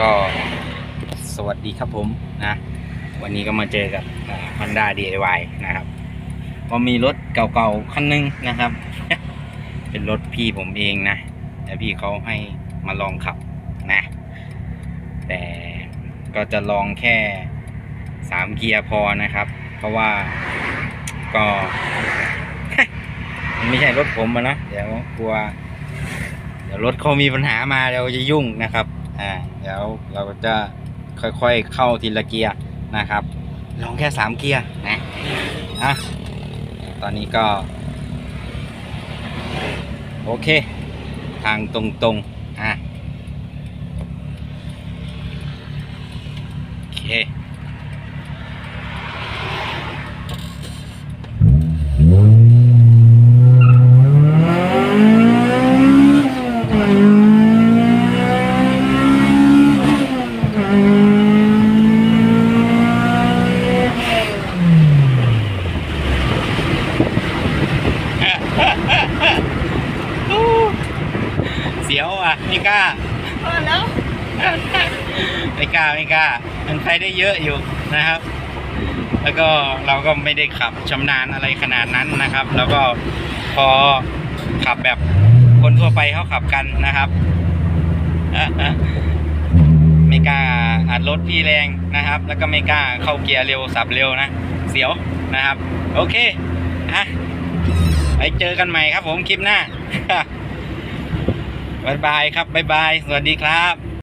ก็สวัสดีครับผมนะ วันนี้ก็มาเจอกับฮอนด้า DIY นะครับ ก็มีรถเก่าๆคันหนึงนะครับ เป็นรถพี่ผมเองนะ แต่พี่เขาให้มาลองขับนะ แต่ก็จะลองแค่สามเกียร์พอนะครับ เพราะว่าก็ไม่ใช่รถผมนะ เดี๋ยวกลัว เดี๋ยวรถเขามีปัญหามาเราจะยุ่งนะครับ อ่าเดี๋ยวเราจะค่อยๆเข้าทีละเกียร์นะครับ ลองแค่สามเกียร์นะอะตอนนี้ก็ โอเค ทางตรงๆอะโอเค เสียวอะไม่กล้าพอแล้วไม่กล้าไม่กล้า มันไปได้เยอะอยู่นะครับ แล้วก็เราก็ไม่ได้ขับชำนาญอะไรขนาดนั้นนะครับ แล้วก็พอขับแบบคนทั่วไปเขาขับกันนะครับอะอะไม่กล้าอัดรถพี่แรงนะครับ แล้วก็ไม่กล้าเข้าเกียร์เร็วสับเร็วนะ เสียวนะครับ โอเคอะไปเจอกันใหม่ครับผมคลิปหน้า บายบายครับบายบาย สวัสดีครับ